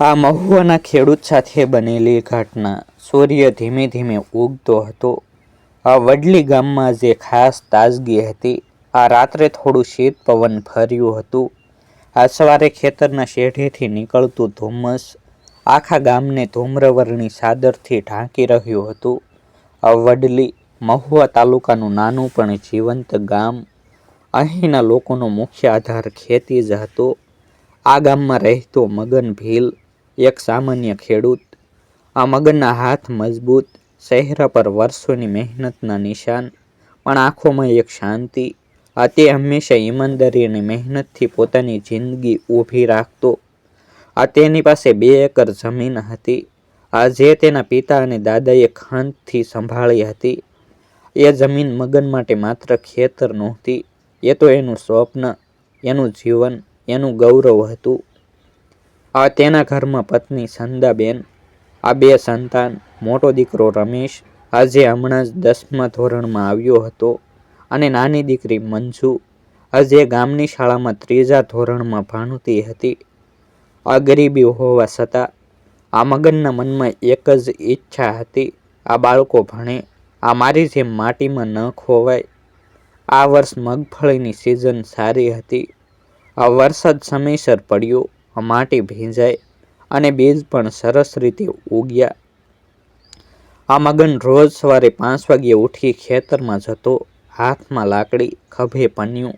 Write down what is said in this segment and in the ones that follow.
આ મહુવાના ખેડૂત સાથે બનેલી ઘટના સૂર્ય ધીમે ધીમે ઉગતો હતો. આ વડલી ગામમાં જે ખાસ તાજગી હતી, આ રાત્રે થોડું શીત પવન ફર્યું હતું. આ સવારે ખેતરના શેઢેથી નીકળતું ધુમ્મસ આખા ગામને ધૂમ્રવર્ણી સાદરથી ઢાંકી રહ્યું હતું. આ વડલી મહુવા તાલુકાનું નાનું પણ જીવંત ગામ, અહીંના લોકોનો મુખ્ય આધાર ખેતી જ હતો. આ ગામમાં રહેતો મગન ભીલ એક સામાન્ય ખેડૂત. આ મગનના હાથ મજબૂત, ચહેરા પર વર્ષોની મહેનતના નિશાન, પણ આંખોમાં એક શાંતિ. આ તે હંમેશા ઈમાનદારી અને મહેનતથી પોતાની જિંદગી ઊભી રાખતો. આ તેની પાસે બે એકર જમીન હતી. આ જે તેના પિતા અને દાદાએ ખંતથી સંભાળી હતી. એ જમીન મગન માટે માત્ર ખેતર નહોતી. એ તો એનું સ્વપ્ન, એનું જીવન, એનું ગૌરવ હતું. આ તેના ઘરમાં પત્ની સંદાબેન, આ બે સંતાન, મોટો દીકરો રમેશ, આજે હમણાં જ દસમા ધોરણમાં આવ્યો હતો, અને નાની દીકરી મંજુ, આજે ગામની શાળામાં ત્રીજા ધોરણમાં ભણતી હતી. આ ગરીબી હોવા છતાં, આ મગનના મનમાં એક જ ઈચ્છા હતી, આ બાળકો ભણે, આ મારી જેમ માટીમાં ન ખોવાય. આ વર્ષ મગફળીની સિઝન સારી હતી. આ વરસાદ સમયસર પડ્યો માટી ભીંજાય અને બીજ પણ સરસ રીતે ઉગ્યા. આ મગન રોજ સવારે પાંચ વાગ્યે ઉઠી ખેતરમાં જતો, હાથમાં લાકડી, ખભે પન્યું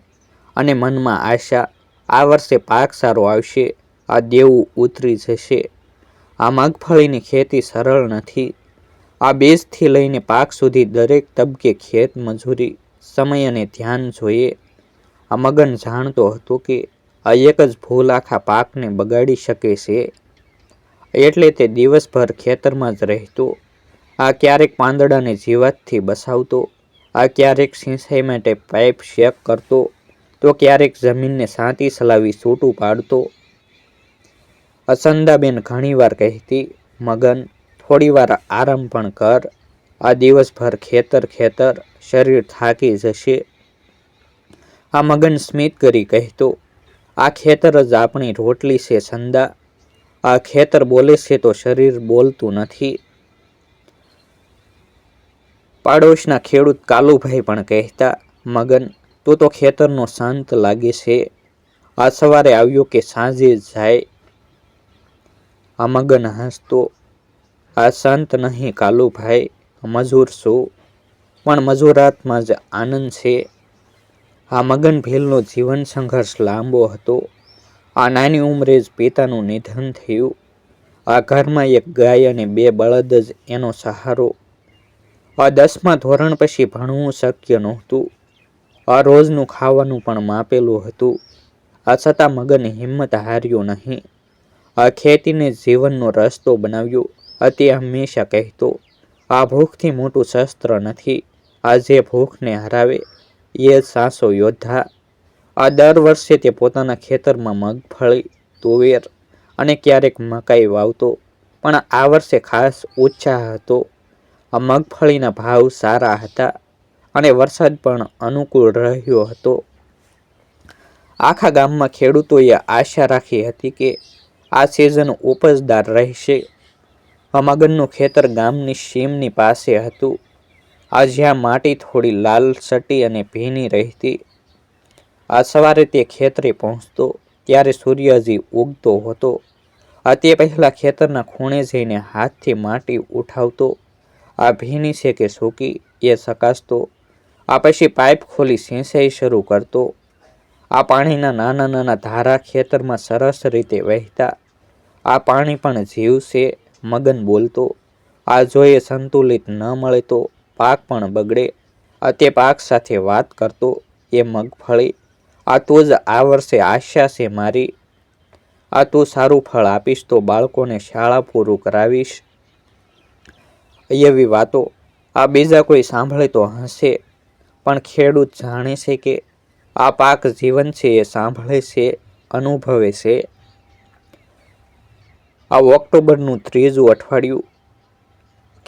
અને મનમાં આશા, આ વર્ષે પાક સારો આવશે, આ દેવું ઉતરી જશે. આ મગફળીની ખેતી સરળ નથી. આ બેઝથી લઈને પાક સુધી દરેક તબકે ખેત મજૂરી સમય અને ધ્યાન જોઈએ. આ મગન જાણતો હતો કે આ એક જ ભૂલ આખા પાકને બગાડી શકે છે. એટલે તે દિવસભર ખેતરમાં જ રહેતો. આ ક્યારેક પાંદડાને જીવાતથી બસાવતો. આ ક્યારેક સિંચાઈ માટે પાઇપ શેક કરતો. તો ક્યારેક જમીનને સાંતી સલાવી છૂટું પાડતો. અસંદાબેન ઘણીવાર કહેતી, મગન, થોડીવાર આરામ પણ કર. આ દિવસભર ખેતર ખેતર, શરીર થાકી જશે. આ મગન સ્મિત કરી કહેતો આ ખેતર જ આપણી રોટલી છે છંદા આ ખેતર બોલે છે તો શરીર બોલતું નથી. પાડોશના ખેડૂત કાલુભાઈ પણ કહેતા, મગન, તું તો ખેતરનો શાંત લાગે છે. આ સવારે આવ્યો કે સાંજે જાય. આ મગન હસતો, આ શાંત નહીં કાલુભાઈ, મજૂર છું. પણ મજૂરાતમાં જ આનંદ છે. આ મગન ભીલનો જીવન સંઘર્ષ લાંબો હતો. આ નાની ઉંમરે જ પિતાનું નિધન થયું. આ ઘરમાં એક ગાય અને બે બળદ જ એનો સહારો. આ દસમા ધોરણ પછી ભણવું શક્ય નહોતું. આ રોજનું ખાવાનું પણ માપેલું હતું. આ છતાં મગન હિંમત હાર્યો નહીં. આ ખેતીને જીવનનો રસ્તો બનાવ્યો. અતિ હંમેશા કહેતો, આ ભૂખથી મોટું શસ્ત્ર નથી. આ જે ભૂખને હરાવે એ સાસો યોદ્ધા. આ દર વર્ષે તે પોતાના ખેતરમાં મગફળી તુવેર અને ક્યારેક મકાઈ વાવતો. પણ આ વર્ષે ખાસ ઉત્સાહ હતો. આ મગફળીના ભાવ સારા હતા અને વરસાદ પણ અનુકૂળ રહ્યો હતો. આખા ગામમાં ખેડૂતોએ આશા રાખી હતી કે આ સિઝન ઉપજદાર રહેશે. મગનનું ખેતર ગામની સીમની પાસે હતું. આ જ્યાં માટી થોડી લાલ, સટી અને ભીની રહેતી. આ સવારે તે ખેતરે પહોંચતો, ત્યારે સૂર્ય હજી ઉગતો હતો. આ તે પહેલાં ખેતરના ખૂણે જઈને હાથથી માટી ઉઠાવતો. આ ભીની છે કે સૂકી, એ ચકાસતો આ પછી પાઇપ ખોલી સિંચાઈ શરૂ કરતો. આ પાણીના નાના નાના ધારા ખેતરમાં સરસ રીતે વહેતા. આ પાણી પણ જીવ છે મગન બોલતો. આ જોઈએ સંતુલિત ન મળે તો પાક પણ બગડે. આ તે પાક સાથે વાત કરતો એ મગફળી આ તો જ આ વર્ષે આશા છે મારી. આ તું સારું ફળ આપીશ તો બાળકોને શાળા પૂરું કરાવીશ. એવી વાતો આ બીજા કોઈ સાંભળે તો હશે પણ ખેડૂત જાણે છે કે આ પાક જીવન છે એ સાંભળે છે, અનુભવે છે. આ ઓક્ટોબરનું ત્રીજું અઠવાડિયું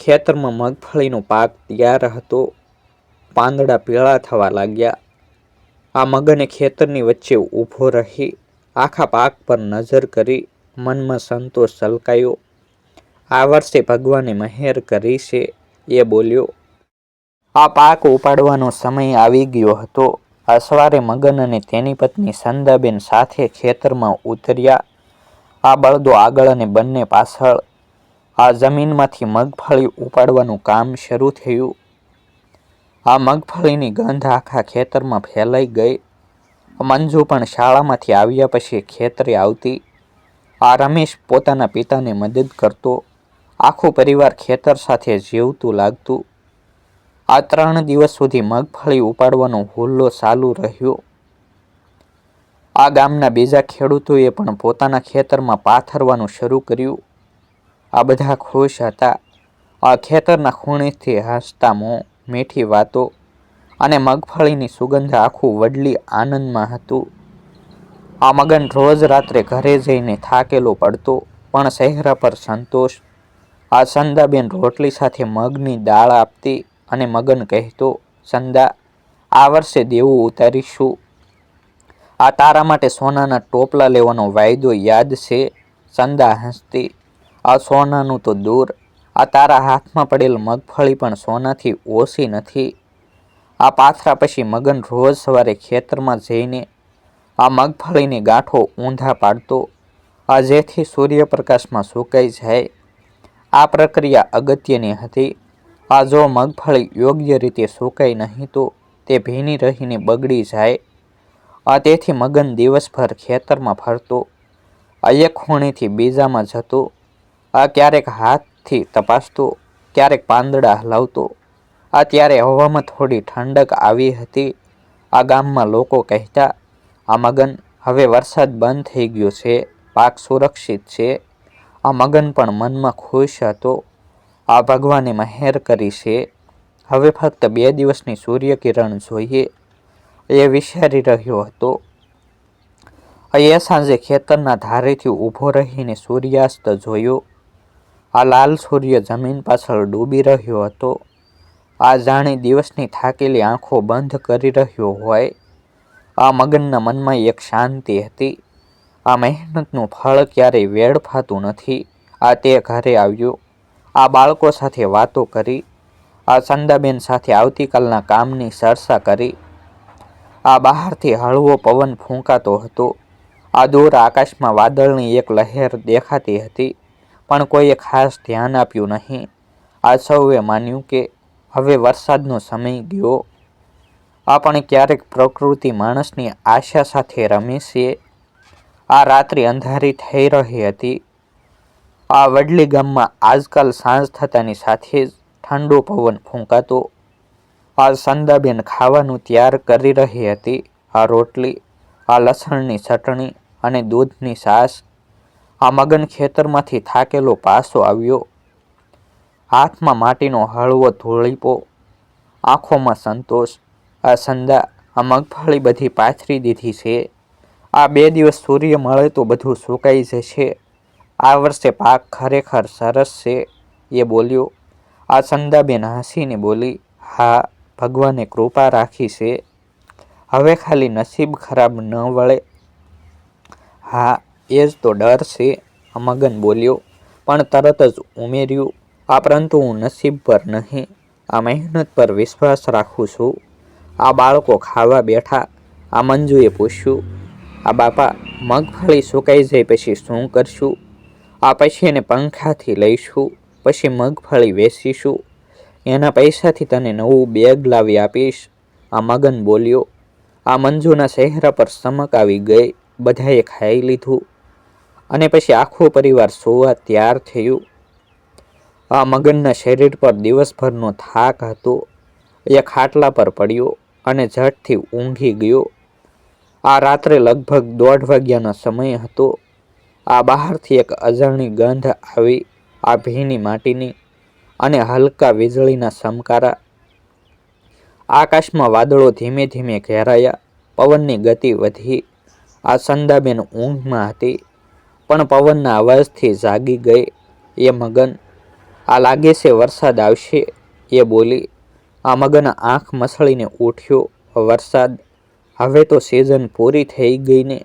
ખેતરમાં મગફળીનો પાક તૈયાર હતો. પાંદડા પીળા થવા લાગ્યા. આ મગને ખેતરની વચ્ચે ઊભો રહી આખા પાક પર નજર કરી મનમાં સંતોષ સલકાયો આ વર્ષે ભગવાને મહેર કરી છે. એ બોલ્યો, આ પાક ઉપાડવાનો સમય આવી ગયો હતો. આ સવારે મગન અને તેની પત્ની સંદાબેન સાથે ખેતરમાં ઉતર્યા. આ બળદો આગળ અને બંને પાછળ આ જમીનમાંથી મગફળી ઉપાડવાનું કામ શરૂ થયું. આ મગફળીની ગંધ આખા ખેતરમાં ફેલાઈ ગઈ. મંજુ પણ શાળામાંથી આવ્યા પછી ખેતરે આવતી. આ રમેશ પોતાના પિતાને મદદ કરતો. આખું પરિવાર ખેતર સાથે જીવતું લાગતું. આ ત્રણ દિવસ સુધી મગફળી ઉપાડવાનો હુલ્લો ચાલુ રહ્યો. આ ગામના બીજા ખેડૂતોએ પણ પોતાના ખેતરમાં પાથરવાનું શરૂ કર્યું. આ બધા ખુશ હતા. આ ખેતરના ખૂણેથી હસતા મોં, મીઠી વાતો અને મગફળીની સુગંધ આખું વડલી આનંદમાં હતું. આ મગન રોજ રાત્રે ઘરે જઈને થાકેલો પડતો, પણ ચહેરા પર સંતોષ. આ સંદાબેન રોટલી સાથે મગની દાળ આપતી અને મગન કહેતો, સંદા, આ વર્ષે દેવું ઉતારીશું. આ તારા માટે સોનાના ટોપલા લેવાનો વાયદો યાદ છે. સંદા હસતી આ સોનાનું તો દૂર. આ તારા હાથમાં પડેલ મગફળી પણ સોનાથી ઓછી નથી. આ પાથરા પછી મગન રોજ સવારે ખેતરમાં જઈને આ મગફળીની ગાંઠો ઊંધા પાડતો, આ જેથી સૂર્યપ્રકાશમાં સુકાઈ જાય. આ પ્રક્રિયા અગત્યની હતી. આ જો મગફળી યોગ્ય રીતે સુકાઈ નહીં તો તે ભીની રહીને બગડી જાય. આ તેથી મગન દિવસભર ખેતરમાં ફરતો, આ એક ખૂણેથી બીજામાં જતો આ ક્યારેક હાથથી તપાસતો, ક્યારેક પાંદડા હલાવતો, આ ત્યારે હવામાં થોડી ઠંડક આવી હતી. આ ગામમાં લોકો કહેતા, આ મગન હવે વરસાદ બંધ થઈ ગયો છે, પાક સુરક્ષિત છે. આ મગન પણ મનમાં ખુશ હતો. આ ભગવાને મહેર કરી છે. હવે ફક્ત બે દિવસની સૂર્યકિરણ જોઈએ. એ વિચારી રહ્યો હતો. એ સાંજે ખેતરના ધારેથી ઊભો રહીને સૂર્યાસ્ત જોયો. આ લાલ સૂર્ય જમીન પાછળ ડૂબી રહ્યો હતો. આ જાણે દિવસની થાકેલી આંખો બંધ કરી રહ્યો હોય. આ મગનના મનમાં એક શાંતિ હતી. આ મહેનતનું ફળ ક્યારેય વેડફાતું નથી. આ તે ઘરે આવ્યો. આ બાળકો સાથે વાતો કરી. આ ચંદાબેન સાથે આવતીકાલના કામની ચર્ચા કરી. આ બહારથી હળવો પવન ફૂંકાતો હતો. આ દૂર આકાશમાં વાદળની એક લહેર દેખાતી હતી. પણ કોઈએ ખાસ ધ્યાન આપ્યું નહીં. આ સૌએ માન્યું કે હવે વરસાદનો સમય ગયો. આપણે ક્યારેક પ્રકૃતિ માણસની આશા સાથે રમે આ રાત્રિ અંધારી થઈ રહી હતી. આ વડલી ગામમાં આજકાલ સાંજ થતાની સાથે જ ઠંડો પવન ફૂંકાતો. આ સંદાબેન ખાવાનું તૈયાર કરી રહી હતી. આ રોટલી, આ લસણની ચટણી અને દૂધની છાશ આ મગન ખેતરમાંથી થાકેલો પાસો આવ્યો. હાથમાં માટીનો હળવો ધૂળીપો, આંખોમાં સંતોષ, આ સંદા, આ મગફળી બધી પાથરી દીધી છે. આ બે દિવસ સૂર્ય મળે તો બધું સુકાઈ જશે. આ વર્ષે પાક ખરેખર સરસ છે, એ બોલ્યો. આ સંદાબેન હસીને બોલી, હા, ભગવાને કૃપા રાખી છે. હવે ખાલી નસીબ ખરાબ ન વળે. હા એ જ તો ડર છે. મગન બોલ્યો, પણ તરત જ ઉમેર્યું, આ પરંતુ હું નસીબ પર નહીં, આ મહેનત પર વિશ્વાસ રાખું છું. આ બાળકો ખાવા બેઠા. આ મંજુએ પૂછ્યું, આ બાપા મગફળી સુકાઈ જાય પછી શું કરશું? આ પછી એને પંખાથી લઈશું, પછી મગફળી વેચીશું. એના પૈસાથી તને નવું બેગ લાવી આપીશ. આ મગન બોલ્યો, આ મંજુના ચહેરા પર સમક આવી ગઈ, બધાએ ખાઈ લીધું. અને પછી આખો પરિવાર સોવા તૈયાર થયું. આ મગનના શરીર પર દિવસભરનો થાક હતો. એ ખાટલા પર પડ્યો અને ઝટથી ઊંઘી ગયો. આ રાત્રે લગભગ દોઢ વાગ્યાનો સમય હતો. આ બહારથી એક અજાણી ગંધ આવી આ ભીની માટીની અને હલકા વીજળીના સમકારા. આકાશમાં વાદળો ધીમે ધીમે ઘેરાયા. પવનની ગતિ વધી. આ સંદાબેન ઊંઘમાં હતી. પણ પવનના અવાજથી જાગી ગઈ એ મગન. આ લાગે છે વરસાદ આવશે, એ બોલી. આ મગન આંખ મસળીને ઉઠ્યો. વરસાદ? હવે તો સિઝન પૂરી થઈ ગઈને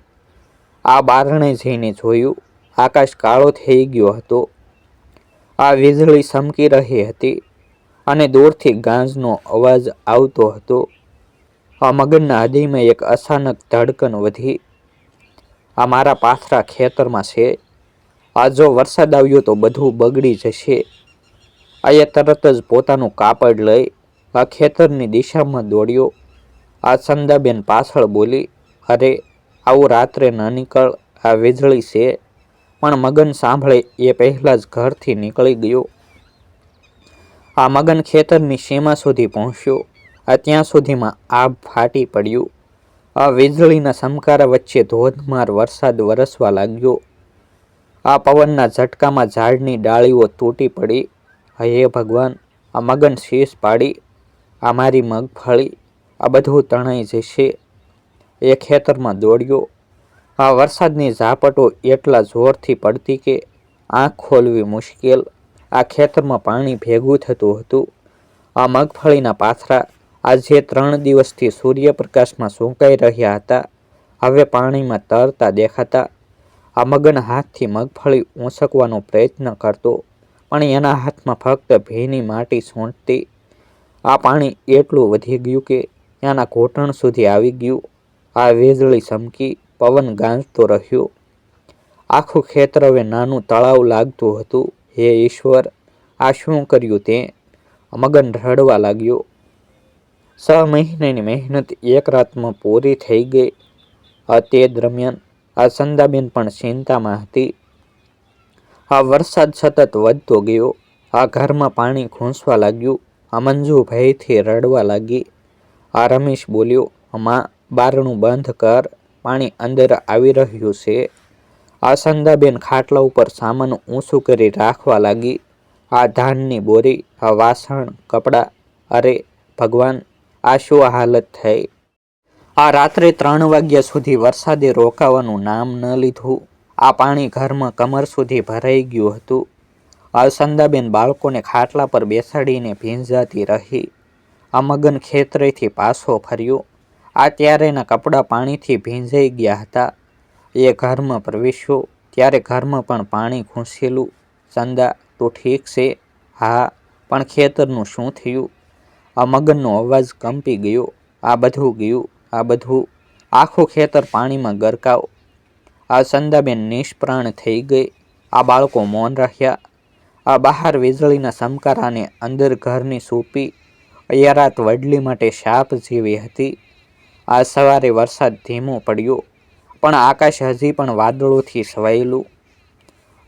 આ બારણે જઈને જોયું. આકાશ કાળો થઈ ગયો હતો. આ વીજળી સમકી રહી હતી અને દૂરથી ગાંજનો અવાજ આવતો હતો. આ મગનના હૃદયમાં એક અચાનક ધડકન વધી. આ મારા પાથરા ખેતરમાં છે. આ જો વરસાદ આવ્યો તો બધું બગડી જશે. આ તરત જ પોતાનું કાપડ લઈ આ ખેતરની દિશામાં દોડ્યો. આ સંદાબેન પાછળ બોલી, અરે, આવું રાત્રે ન નીકળ, આ વીજળી છે. પણ મગન સાંભળે એ પહેલાં જ ઘરથી નીકળી ગયો. આ મગન ખેતરની સીમા સુધી પહોંચ્યો. આ ત્યાં સુધીમાં આભ ફાટી પડ્યું. આ વીજળીના સમકારા વચ્ચે ધોધમાર વરસાદ વરસવા લાગ્યો. આ પવનના ઝટકામાં ઝાડની ડાળીઓ તૂટી પડી. હે ભગવાન, આ મગન શીશ પાડી, આ મારી મગફળી આ બધું તણાઈ જશે. એ ખેતરમાં દોડ્યો. આ વરસાદની ઝાપટો એટલા જોરથી પડતી કે આંખ ખોલવી મુશ્કેલ. આ ખેતરમાં પાણી ભેગું થતું હતું. આ મગફળીના પાથરા આજે ત્રણ દિવસથી સૂર્યપ્રકાશમાં સૂંકાઈ રહ્યા હતા. હવે પાણીમાં તરતા દેખાતા આ મગન હાથથી મગફળી ઊંસકવાનો પ્રયત્ન કરતો, પણ એના હાથમાં ફક્ત ભીની માટી સૂંટતી. આ પાણી એટલું વધી ગયું કે એના ઘૂંટણ સુધી આવી ગયું. આ વીજળી ચમકી પવન ગાંજતો રહ્યો. આખું ખેતર હવે નાનું તળાવ લાગતું હતું. હે ઈશ્વર, આ શું કર્યું તે? મગન રડવા લાગ્યો. છ મહિનાની મહેનત એક રાતમાં પૂરી થઈ ગઈ. તે દરમિયાન આ સંદાબેન પણ ચિંતામાં હતી. આ વરસાદ સતત વધતો ગયો. આ ઘરમાં પાણી ખૂંસવા લાગ્યું. આ મંજુ ભયથી રડવા લાગી. આ રમેશ બોલ્યો માં બારણું બંધ કર. પાણી અંદર આવી રહ્યું છે. આ સંદાબેન ખાટલા ઉપર સામાન ઊંચું કરી રાખવા લાગી. આ ધાનની બોરી, આ વાસણ, કપડાં, અરે, ભગવાન આ હાલત થઈ. આ રાત્રે ત્રણ વાગ્યા સુધી વરસાદે રોકાવાનું નામ ન લીધું. આ પાણી ઘરમાં કમર સુધી ભરાઈ ગયું હતું. આ સંદાબેન બાળકોને ખાટલા પર બેસાડીને ભીંજાતી રહી. આ મગન ખેતરેથી પાછો ફર્યો. આ ત્યારેના કપડાં પાણીથી ભીંજાઈ ગયા હતા. એ ઘરમાં પ્રવેશ્યો. ત્યારે ઘરમાં પણ પાણી ઘૂંસેલું. ચંદા તો ઠીક છે? હા, પણ ખેતરનું શું થયું? આ મગનનો અવાજ કંપી ગયો. આ બધું ગયું. આ બધું આખું ખેતર પાણીમાં ગરકાવ. આ સંદાબેન નિષ્પ્રાણ થઈ ગઈ. આ બાળકો મૌન રહ્યા. આ બહાર વીજળીના સમકારાને અંદર ઘરની સૂપી, અયારાત વડલી માટે શાપ જેવી હતી. આ સવારે વરસાદ ધીમો પડ્યો, પણ આકાશ હજી પણ વાદળોથી સવાયેલું.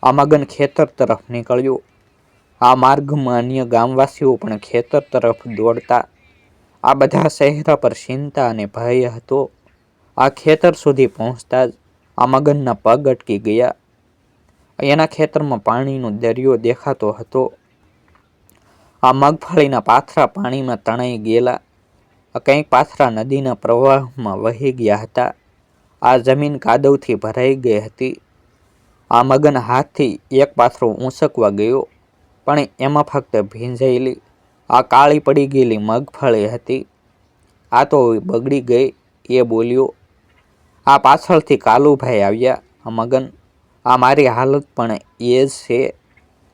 આ મગન ખેતર તરફ નીકળ્યો. આ માર્ગમાં અન્ય ગામવાસીઓ પણ ખેતર તરફ દોડતા. આ બધા ચહેરા પર ચિંતા અને ભય હતો. આ ખેતર સુધી પહોંચતા જ આ મગનના પગ અટકી ગયા. એના ખેતરમાં પાણીનો દરિયો દેખાતો હતો. આ મગફળીના પાથરા પાણીમાં તણાઈ ગયેલા. કંઈક પાથરા નદીના પ્રવાહમાં વહી ગયા હતા. આ જમીન કાદવથી ભરાઈ ગઈ હતી. આ મગન હાથથી એક પાથરો ઊંચકવા ગયો. પણ એમાં ફક્ત ભીંજાયેલી, આ કાળી પડી ગયેલી મગફળી હતી. આ તો બગડી ગઈ, એ બોલ્યો, આ પાછળથી કાલુભાઈ આવ્યા મગન, આ મારી હાલત પણ એ જ છે.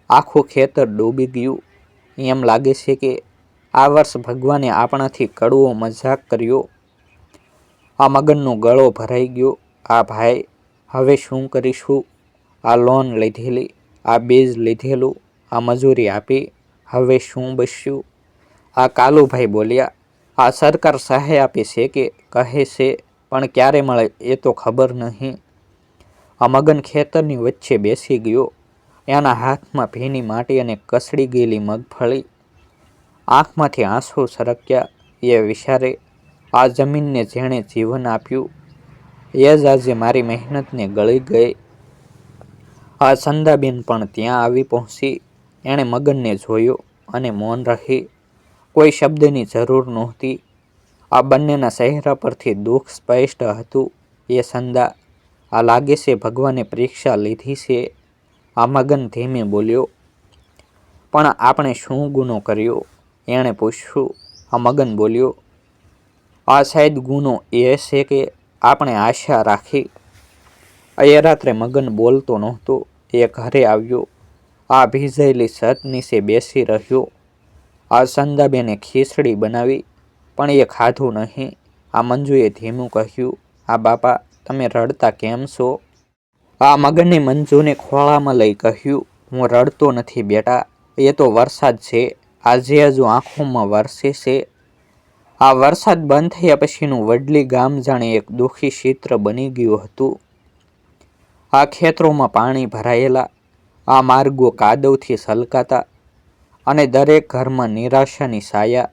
આખું ખેતર ડૂબી ગયું. એમ લાગે છે કે આ વર્ષ ભગવાને આપણાથી કડવો મજાક કર્યો. આ મગનનો ગળો ભરાઈ ગયો. આ ભાઈ, હવે શું કરીશું? આ લોન લીધેલી, આ બીજ લીધેલું. આ મજૂરી આપી. હવે શું બસ્યું? આ કાલુભાઈ બોલ્યા, આ સરકાર સહાય આપે છે કે? કહે છે, પણ ક્યારે મળે એ તો ખબર નહીં. આ મગન ખેતરની વચ્ચે બેસી ગયો. એના હાથમાં ભીની માટી અને કસડી ગયેલી મગફળી આંખમાંથી આંસુ સરક્યા. એ વિચારે, આ જમીનને જેણે જીવન આપ્યું, એ જ આજે મારી મહેનતને ગળી ગઈ. આ સંદાબેન પણ ત્યાં આવી પહોંચી. એણે મગનને જોયો અને મૌન રહી. કોઈ શબ્દની જરૂર નહોતી. આ બંનેના ચહેરા પરથી દુઃખ સ્પષ્ટ હતું. એ સંદા, આ લાગે છે ભગવાને પરીક્ષા લીધી છે. આ મગન ધીમે બોલ્યો. પણ આપણે શું ગુનો કર્યો? એણે પૂછ્યું. આ મગન બોલ્યો. આ શાયદ ગુનો એ છે કે આપણે આશા રાખી. એ રાત્રે મગન બોલતો નહોતો. એ ઘરે આવ્યો. આ ભીજેલી છત નીચે બેસી રહ્યો. આ સંદાબેને ખીચડી બનાવી, પણ એ ખાધું નહીં. આ મંજુએ ધીમું કહ્યું, આ બાપા, તમે રડતા કેમ છો? આ મગને મંજુને ખોળામાં લઈ કહ્યું, હું રડતો નથી બેટા, એ તો વરસાદ છે. આજે હજુ આંખોમાં વરસે છે. આ વરસાદ બંધ થયા પછીનું વડલી ગામ જાણે એક દુઃખી ચિત્ર બની ગયું હતું. આ ખેતરોમાં પાણી ભરાયેલા આ માર્ગો કાદવથી સલકાતા અને દરેક ઘરમાં નિરાશાની સાયા.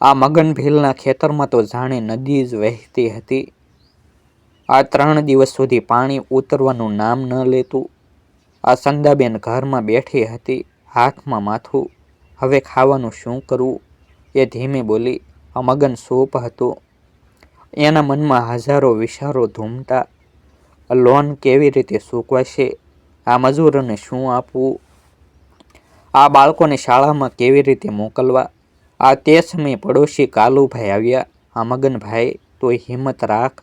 આ મગન ભીલના ખેતરમાં તો જાણે નદી જ વહેતી હતી. આ ત્રણ દિવસ સુધી પાણી ઉતરવાનું નામ ન લેતું. આ સંદાબેન ઘરમાં બેઠી હતી, હાથમાં માથું. હવે ખાવાનું શું કરવું? એ ધીમે બોલી, આ મગન સૂપ હતું. એના મનમાં હજારો વિચારો ધૂમતા. લોન કેવી રીતે ચૂકવાશે આ મજૂરોને શું આપવું? આ બાળકોને શાળામાં કેવી રીતે મોકલવા? આ તે સમયે પડોશી કાલુભાઈ આવ્યા. આ મગનભાઈ, તોય હિંમત રાખ.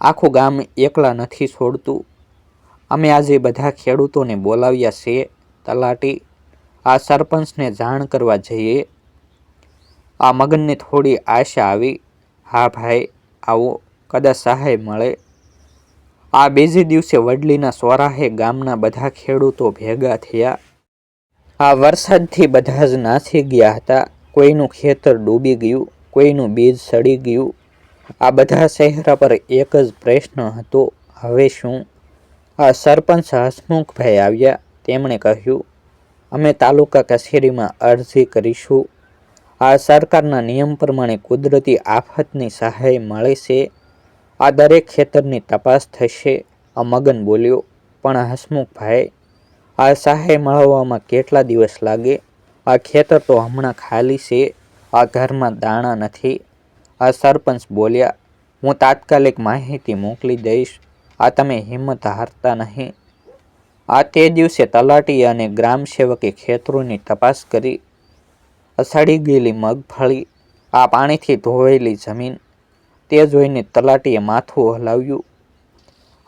આખું ગામ એકલા નથી છોડતું. અમે આજે બધા ખેડૂતોને બોલાવ્યા છે, તલાટી. આ સરપંચને જાણ કરવા જઈએ. આ મગનને થોડી આશા આવી. હા ભાઈ, આવો. કદાચ સહાય મળે. આ બીજે દિવસે વડલીના સોરાહે ગામના બધા ખેડૂતો ભેગા થયા. આ વરસાદથી બધા જ નાસી ગયા હતા. કોઈનું ખેતર ડૂબી ગયું, કોઈનું બીજ સડી ગયું. આ બધા ચહેરા પર એક જ પ્રશ્ન હતો, હવે શું? આ સરપંચ હસમુખભાઈ આવ્યા. તેમણે કહ્યું, અમે તાલુકા કચેરીમાં અરજી કરીશું. આ સરકારના નિયમ પ્રમાણે કુદરતી આફતની સહાય મળે છે. આ દરેક ખેતરની તપાસ થશે, આ મગન બોલ્યો. પણ હસમુખભાઈ, આ સહાય મળવામાં કેટલા દિવસ લાગે? આ ખેતર તો હમણાં ખાલી છે, આ ઘરમાં દાણા નથી. આ સરપંચ બોલ્યા, હું તાત્કાલિક માહિતી મોકલી દઈશ. આ તમે હિંમત હારતા નહીં. આ તે દિવસે તલાટી અને ગ્રામ સેવકે ખેતરોની તપાસ કરી. અસાડી ગયેલી મગફળી, આ પાણીથી ધોવાયેલી જમીન તે જોઈને તલાટીએ માથું હલાવ્યું.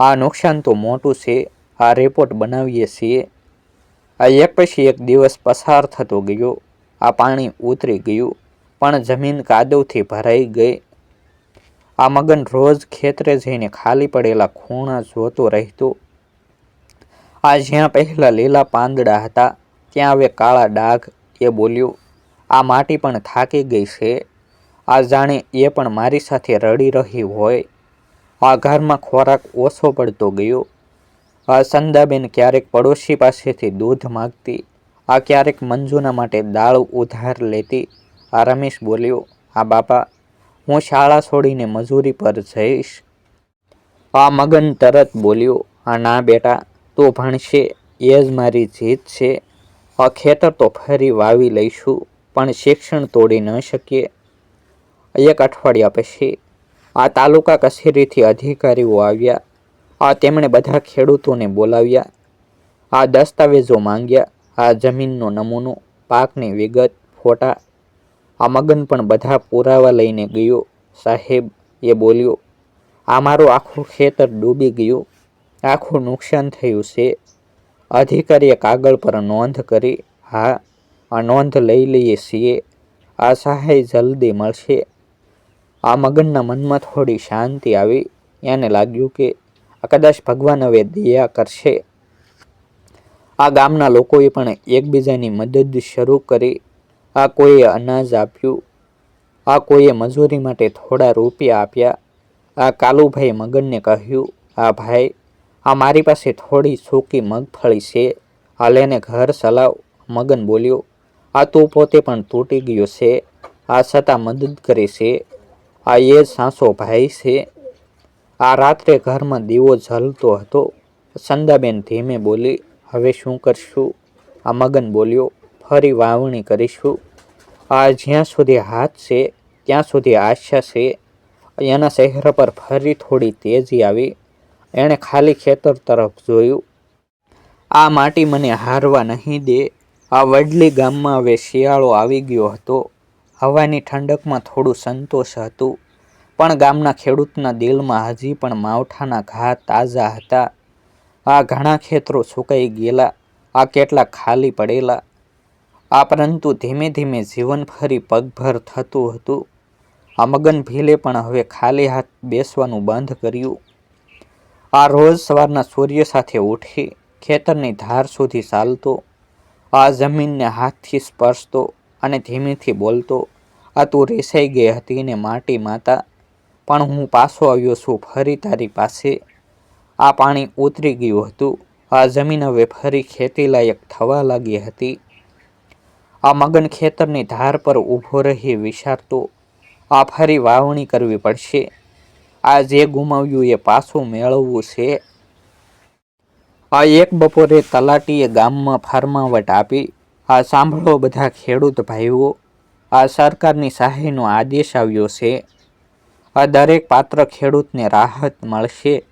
આ નુકસાન તો મોટું છે. આ રિપોર્ટ બનાવીએ છીએ. આ એક પછી એક દિવસ પસાર થતો ગયો. આ પાણી ઉતરી ગયું, પણ જમીન કાદવથી ભરાઈ ગઈ. આ મગન રોજ ખેતરે જઈને ખાલી પડેલા ખૂણા જોતો રહેતો. આ જ્યાં પહેલાં લીલા પાંદડા હતા, ત્યાં હવે કાળા ડાઘ, એ બોલ્યું. આ માટી પણ થાકી ગઈ છે. આ જાણે એ પણ મારી સાથે રડી રહી હોય. આ ઘરમાં ખોરાક ઓછો પડતો ગયો. આ સંદાબેન ક્યારેક પડોશી પાસેથી દૂધ માગતી, આ ક્યારેક મંજુના માટે દાળ ઉધાર લેતી. આ રમેશ બોલ્યો, આ બાપા, હું શાળા છોડીને મજૂરી પર જઈશ. આ મગન તરત બોલ્યો, આ ના બેટા, તો ભણશે, એ જ મારી જીત છે. આ ખેતર તો ફરી વાવી લઈશું, પણ શિક્ષણ તોડી ન શકીએ. એક અઠવાડિયા પછી આ તાલુકા કચેરીથી અધિકારીઓ આવ્યા. આ તેમણે બધા ખેડૂતોને બોલાવ્યા. આ દસ્તાવેજો માંગ્યા. આ જમીનનો નમૂનો, પાકની વિગત, ફોટા, આ મગન પણ બધા પુરાવા લઈને ગયો. સાહેબ એ બોલ્યો, આ મારું આખું ખેતર ડૂબી ગયું. આખું નુકસાન થયું છે. અધિકારીએ કાગળ પર નોંધ કરી. હા, આ નોંધ લઈ લઈએ છીએ. આ સહાય જલ્દી મળશે. આ મગનના મનમાં થોડી શાંતિ આવી. એને લાગ્યું કે આ કદાચ ભગવાન હવે દયા કરશે. આ ગામના લોકોએ પણ એકબીજાની મદદ શરૂ કરી. આ કોઈએ અનાજ આપ્યું. આ કોઈએ મજૂરી માટે થોડા રૂપિયા આપ્યા. આ કાલુભાઈ મગનને કહ્યું, આ ભાઈ, આ મારી પાસે થોડી સૂકી મગફળી છે. આ લેને ઘર ચલાવ. મગન બોલ્યો, આ તું પોતે પણ તૂટી ગયો છે. આ છતાં મદદ કરી છે. આ એ સાસો ભાઈ છે. આ રાત્રે ઘરમાં દીવો જલતો હતો. સંદાબેન ધીમે બોલી, હવે શું કરશું? આ મગન બોલ્યો, ફરી વાવણી કરીશું. આ જ્યાં સુધી હાથ છે, ત્યાં સુધી આશા છે. એના ચહેરા પર ફરી થોડી તેજી આવી. એણે ખાલી ખેતર તરફ જોયું. આ માટી મને હારવા નહીં દે. આ વડલી ગામમાં હવે શિયાળો આવી ગયો હતો. હવાની ઠંડકમાં થોડું સંતોષ હતું. પણ ગામના ખેડૂતના દિલમાં હજી પણ માવઠાના ઘા તાજા હતા. આ ઘણા ખેતરો સુકાઈ ગયેલા, આ કેટલાક ખાલી પડેલા. આ પરંતુ ધીમે ધીમે જીવન ફરી પગભર થતું હતું. આ મગન ભીલે પણ હવે ખાલી હાથ બેસવાનું બંધ કર્યું. આ રોજ સવારના સૂર્ય સાથે ઉઠી ખેતરની ધાર સુધી ચાલતો, આ જમીનને હાથથી સ્પર્શતો અને ધીમેથી બોલતો, આ તું રેસાઈ ગઈ હતી ને માટી માતા, પણ હું પાછો આવ્યો છું ફરી તારી પાસે. આ પાણી ઉતરી ગયું હતું. આ જમીન હવે ફરી ખેતી લાયક થવા લાગી હતી. આ મગન ખેતરની ધાર પર ઊભો રહી વિચારતો, આ ફરી વાવણી કરવી પડશે. આ જે ગુમાવ્યું એ પાછું મેળવવું છે. આ એક બપોરે તલાટીએ ગામમાં ફરમાવટ આપી આ સાંભળો બધા ખેડૂત ભાઈઓ, આ સરકારની સહાયનો આદેશ આવ્યો છે. આ દરેક પાત્ર ખેડૂતને રાહત મળશે.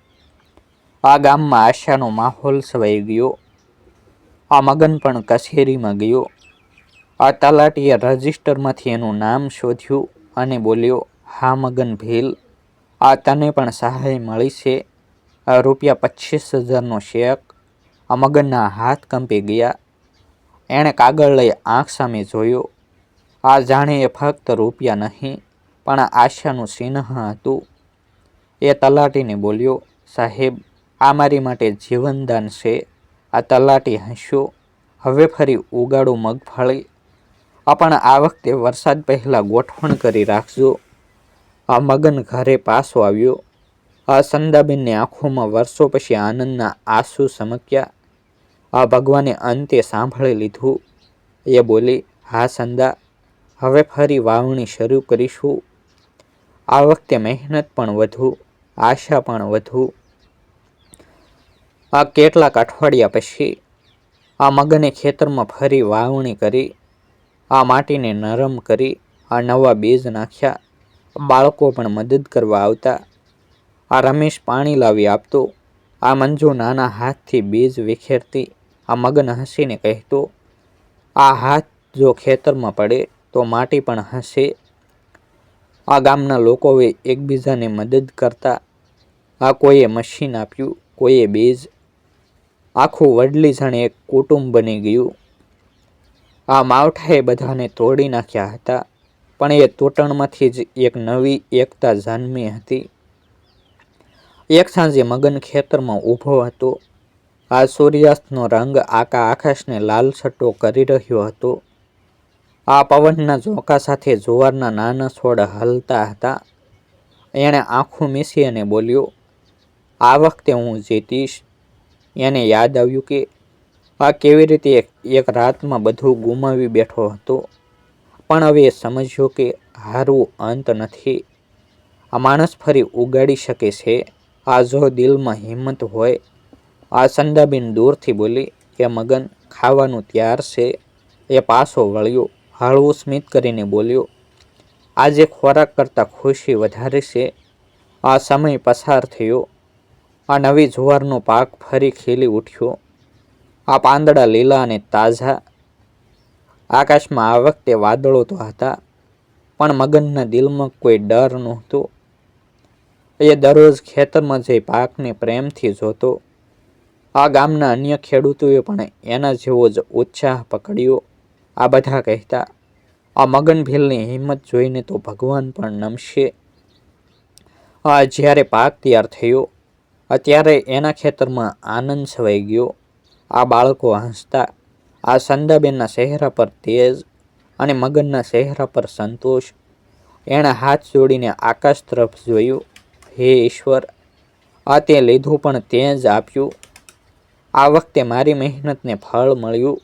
આ ગામમાં આશાનો માહોલ સવાઈ ગયો. આ મગન પણ કચેરીમાં ગયો. આ તલાટીએ રજિસ્ટરમાંથી એનું નામ શોધ્યું અને બોલ્યો, હા, મગન ભીલ, આ તને પણ સહાય મળી છે. આ રૂપિયા પચીસ હજારનો શેક. આ મગનના હાથ કંપી ગયા. એણે કાગળ લઈ આંખ સામે જોયો. આ જાણે એ ફક્ત રૂપિયા નહીં, પણ આશાનું ચિહ્ન હતું. એ તલાટીને બોલ્યો, સાહેબ, આ મારી માટે જીવનદાન છે. આ તલાટી હસ્યો હવે ફરી ઉગાડું મગફળી. પણ આ વખતે વરસાદ પહેલાં ગોઠવણ કરી રાખજો. આ મગન ઘરે પાછો આવ્યો. આ સંદાબેનની આંખોમાં વર્ષો પછી આનંદના આંસુ સમક્યા આ ભગવાને અંતે સાંભળી લીધું. એ બોલી, હા સંદા, હવે ફરી વાવણી શરૂ કરીશું. આ વખતે મહેનત પણ વધુ, આશા પણ વધુ. આ કેટલાક અઠવાડિયા પછી આ મગને ખેતરમાં ફરી વાવણી કરી, આ માટીને નરમ કરી, આ નવા બીજ નાખ્યા. બાળકો પણ મદદ કરવા આવતા. આ રમેશ પાણી લાવી આપતો. આ મંજુ નાના હાથથી બીજ વિખેરતી. આ મગન હસીને કહેતો આ હાથ જો ખેતરમાં પડે, તો માટી પણ હસે આ ગામના લોકોએ એકબીજાને મદદ કરતા. આ કોઈએ મશીન આપ્યું, કોઈએ બીજ આખું વડલી જાણે એક કુટુંબ બની ગયું. આ માવઠાએ બધાને તોડી નાખ્યા હતા, પણ એ તોટણમાંથી જ એક નવી એકતા જન્મી હતી. એક સાંજે મગન ખેતરમાં ઊભો હતો. આ સૂર્યાસ્તનો રંગ આકા આકાશને લાલ છટ્ટો કરી રહ્યો હતો. આ પવનના ઝોંકા સાથે જુવારના નાના છોડ હલતા હતા. એણે આંખો મીસી અને બોલ્યો, આ વખતે હું જીતીશ. એને યાદ આવ્યું કે આ કેવી રીતે એક રાતમાં બધું ગુમાવી બેઠો હતો. પણ હવે સમજ્યો કે હારવું અંત નથી. આ માણસ ફરી ઉગાડી શકે છે. આ જો દિલમાં હિંમત હોય આ સંદાબેન દૂરથી બોલી કે, મગન, ખાવાનું તૈયાર છે. એ પાછો વળ્યો, હળવું સ્મિત કરીને બોલ્યો, આજે ખોરાક કરતાં ખુશી વધારે છે. આ સમય પસાર થયો. આ નવી જુવારનો પાક ફરી ખીલી ઉઠ્યો. આ પાંદડા લીલા અને તાજા. આકાશમાં આ વખતે વાદળો તો હતા, પણ મગનના દિલમાં કોઈ ડર નહોતો. એ દરરોજ ખેતરમાં જઈ પાકને પ્રેમથી જોતો. આ ગામના અન્ય ખેડૂતોએ પણ એના જેવો જ ઉત્સાહ પકડ્યો. આ બધા કહેતા, આ મગન ભીલની હિંમત જોઈને તો ભગવાન પણ નમશે. આ જ્યારે પાક તૈયાર થયો, અત્યારે એના ખેતરમાં આનંદ છવાઈ ગયો. આ બાળકો હસતા, આ સંદાબેનના ચહેરા પર તેજ અને મગનના ચહેરા પર સંતોષ. એણે હાથ જોડીને આકાશ તરફ જોયું, હે ઈશ્વર, આ તે લીધું પણ તે જ આપ્યું. આ વખતે મારી મહેનતને ફળ મળ્યું.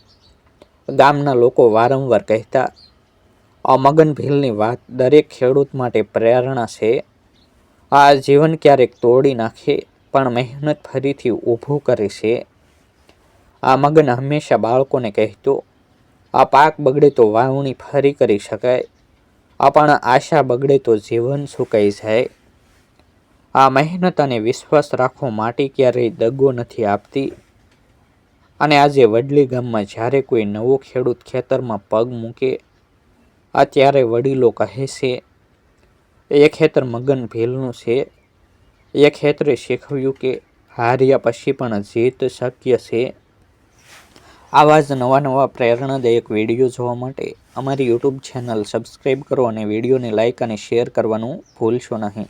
ગામના લોકો વારંવાર કહેતા, આ મગન ભીલની વાત દરેક ખેડૂત માટે પ્રેરણા છે. આ જીવન ક્યારેક તોડી નાખે, પણ મહેનત ફરીથી ઊભું કરે છે. આ મગન હંમેશા બાળકોને કહેતો, આ પાક બગડે તો વાવણી ફરી કરી શકાય. આ પણ આશા બગડે તો જીવન સુકાઈ જાય. આ મહેનત અને વિશ્વાસ રાખવો માટી ક્યારેય દગો નથી આપતી. અને આજે વડલી ગામમાં જ્યારે કોઈ નવો ખેડૂત ખેતરમાં પગ મૂકે, અત્યારે વડીલો કહે છે, એ ખેતર મગન ભેલનું છે. એ ખેતરે શીખવ્યું કે હાર્યા પછી પણ જીત શક્ય છે. આવા જ નવા નવા પ્રેરણાદાયક વીડિયો જોવા માટે અમારી યુટ્યુબ ચેનલ સબસ્ક્રાઈબ કરો અને વિડીયોને લાઇક અને શેર કરવાનું ભૂલશો નહીં.